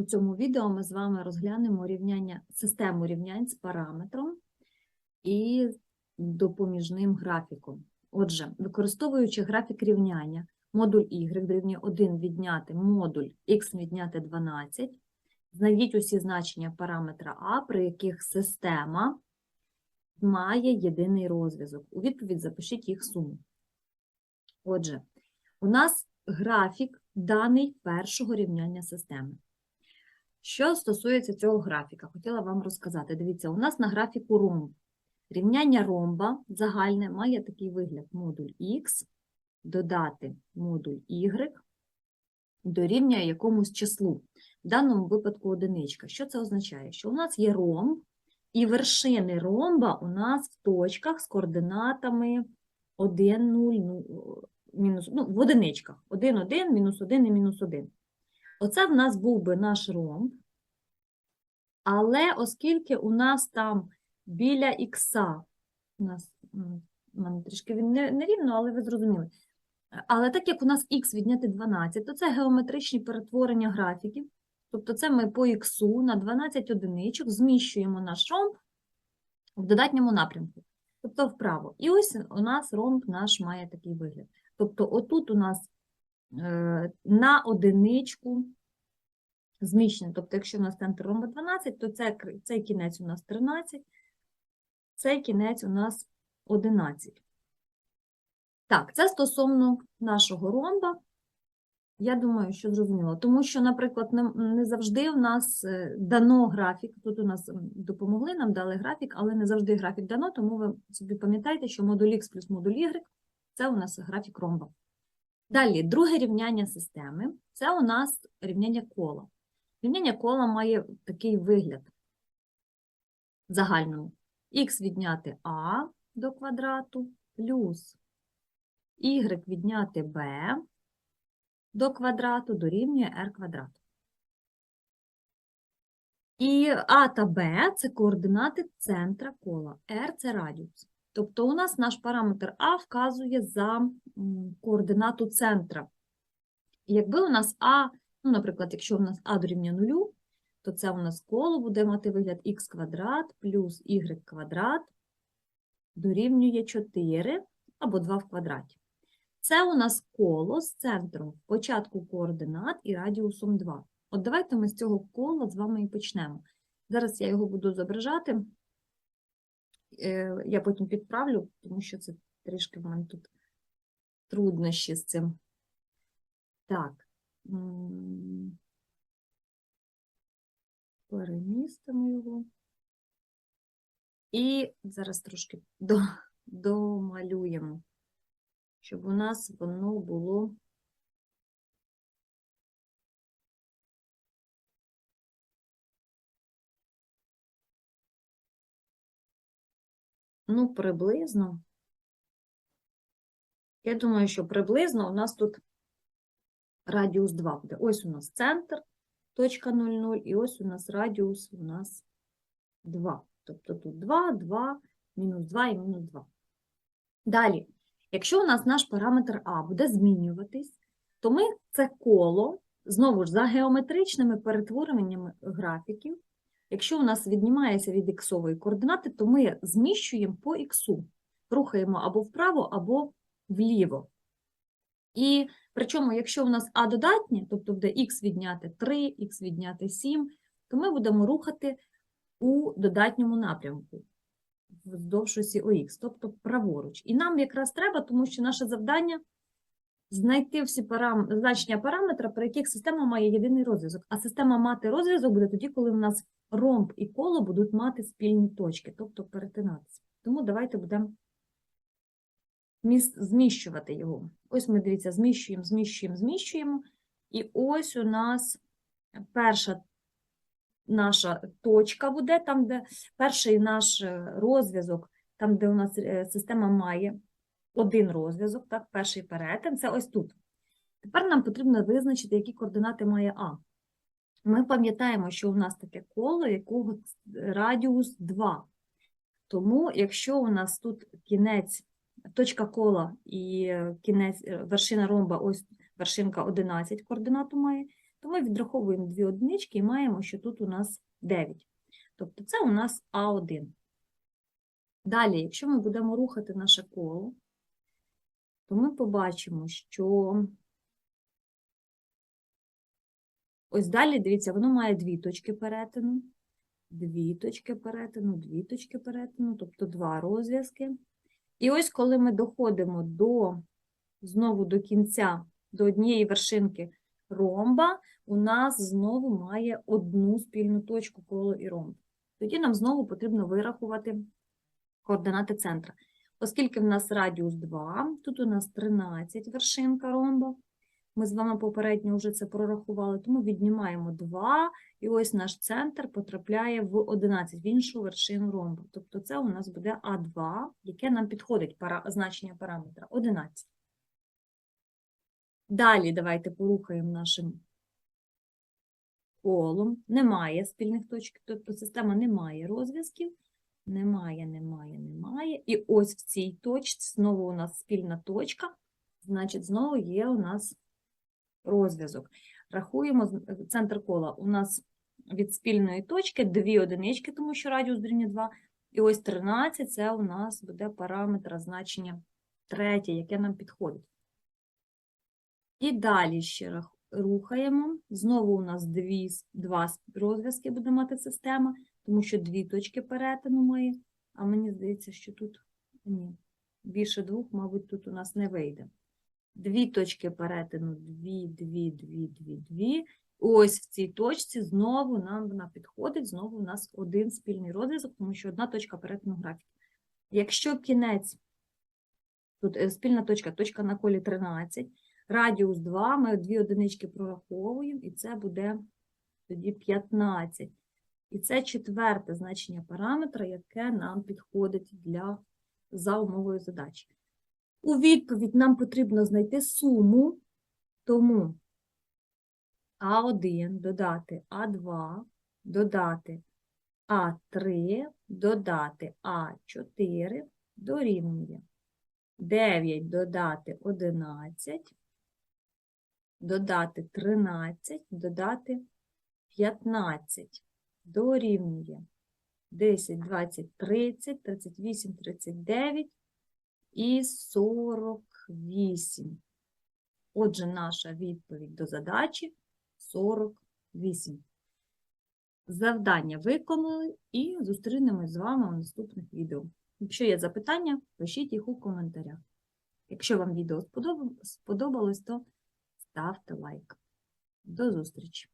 У цьому відео ми з вами розглянемо рівняння, систему рівнянь з параметром і допоміжним графіком. Отже, використовуючи графік рівняння, модуль y дорівнює 1 відняти модуль x відняти 12, знайдіть усі значення параметра а, при яких система має єдиний розв'язок. У відповідь запишіть їх суму. Отже, у нас графік даний першого рівняння системи. Що стосується цього графіка, хотіла вам розказати. Дивіться, у нас на графіку ромб. Рівняння ромба загальне має такий вигляд: модуль Х, додати модуль Y дорівнює якомусь числу. В даному випадку одиничка. Що це означає? Що у нас є ромб, і вершини ромба у нас в точках з координатами 1, 0, ну, мінус, ну, в одиничках. 1, 1, мінус 1 і мінус 1. Оце в нас був би наш ромб, але оскільки у нас там біля ікса, у нас у мене трішки він не, не рівно, але ви зрозуміли. Але так як у нас х відняти 12, то це геометричні перетворення графіків. Тобто це ми по іксу на 12 одиничок зміщуємо наш ромб в додатньому напрямку, тобто вправо. І ось у нас ромб наш має такий вигляд. Тобто отут у нас на одиничку зміщення. Тобто, якщо у нас центр ромба 12, то це, цей кінець у нас 13, цей кінець у нас 11. Так, це стосовно нашого ромба. Я думаю, що зрозуміло. Тому що, наприклад, не, не завжди в нас е, дано графік. Тут у нас допомогли, нам дали графік, але не завжди графік дано, тому ви собі пам'ятаєте, що модуль Х плюс модуль Y – це у нас графік ромба. Далі, друге рівняння системи – це у нас рівняння кола. Рівняння кола має такий вигляд загальному. Х відняти а до квадрату плюс y відняти b до квадрату дорівнює r квадрат. І а та b – це координати центра кола, r – це радіус. Тобто у нас наш параметр а вказує за координату центра. Якби у нас а, ну, наприклад, якщо у нас а дорівнює нулю, то це у нас коло буде мати вигляд х квадрат плюс y квадрат дорівнює 4 або 2 в квадраті. Це у нас коло з центром початку координат і радіусом 2. От давайте ми з цього кола з вами і почнемо. Зараз я його буду зображати. Е, Я потім підправлю, тому що це трішки в мене тут труднощі з цим. Так. Перемістимо його. І зараз трошки домалюємо, щоб у нас воно було ну, приблизно. Я думаю, що приблизно у нас тут радіус 2 буде. Ось у нас центр, точка 0,0, і ось у нас радіус у нас 2. Тобто тут 2, 2, мінус 2 і мінус 2. Далі, якщо у нас наш параметр А буде змінюватись, то ми це коло, знову ж за геометричними перетвореннями графіків, якщо у нас віднімається від іксової координати, то ми зміщуємо по іксу, рухаємо або вправо, або вліво. І причому, якщо у нас А додатнє, тобто буде х відняти 3, х відняти 7, то ми будемо рухати у додатньому напрямку вздовж осі ОХ, тобто праворуч. І нам якраз треба, тому що наше завдання знайти всі парам... значення параметра, при яких система має єдиний розв'язок. А система мати розв'язок буде тоді, коли в нас ромб і коло будуть мати спільні точки, тобто перетинатися. Тому давайте будемо зміщувати його. Ось ми, дивіться, зміщуємо, зміщуємо, зміщуємо. І ось у нас перша наша точка буде, там, де перший наш е, розв'язок, там, де у нас е, система має один розв'язок, так, перший перетин, це ось тут. Тепер нам потрібно визначити, які координати має А. Ми пам'ятаємо, що у нас таке коло, якого радіус 2. Тому, якщо у нас тут кінець, точка кола і е, кінець, е, вершина ромба, ось вершинка 11 координату має, То ми відраховуємо дві одинички і маємо, що тут у нас 9. Тобто це у нас А1. Далі, якщо ми будемо рухати наше коло, то ми побачимо, що ось далі, дивіться, воно має дві точки перетину, дві точки перетину, дві точки перетину, тобто два розв'язки. І ось коли ми доходимо до, знову до кінця, до однієї вершинки ромба, у нас знову має одну спільну точку коло і ромб. Тоді нам знову потрібно вирахувати координати центра. Оскільки в нас радіус 2, тут у нас 13 вершинка ромба, ми з вами попередньо вже це прорахували, тому віднімаємо 2, і ось наш центр потрапляє в 11, в іншу вершину ромба. Тобто це у нас буде А2, яке нам підходить пара, значення параметра 11. Далі давайте порухаємо нашим колом. Немає спільних точок, тобто система не має розв'язків. Немає, немає, немає. І ось в цій точці знову у нас спільна точка, значить, знову є у нас розв'язок. Рахуємо центр кола. У нас від спільної точки дві одинички, тому що радіус дорівнює 2. І ось 13 це у нас буде параметр значення третє, яке нам підходить. І далі ще рах- рухаємо. Знову у нас дві, два розв'язки буде мати система, тому що дві точки перетину має, а мені здається, що тут ні. Більше двох, мабуть, тут у нас не вийде. Дві точки перетину, дві, дві, дві, дві, дві. Ось в цій точці знову нам вона підходить, знову у нас один спільний розв'язок, тому що одна точка перетину графіки. Якщо кінець, тут е, спільна точка, точка на колі 13, радіус 2, ми дві одинички прораховуємо, і це буде тоді 15. І це четверте значення параметра, яке нам підходить для, за умовою задачі. У відповідь нам потрібно знайти суму, тому А1 додати А2, додати А3, додати А4 дорівнює 9 додати 11, додати 13, додати 15 дорівнює 10, 20, 30, 38, 39 і 48. Отже, наша відповідь до задачі 48. Завдання виконали і зустрінемось з вами у наступних відео. Якщо є запитання, пишіть їх у коментарях. Якщо вам відео сподобалось, то ставте лайк. До зустрічі!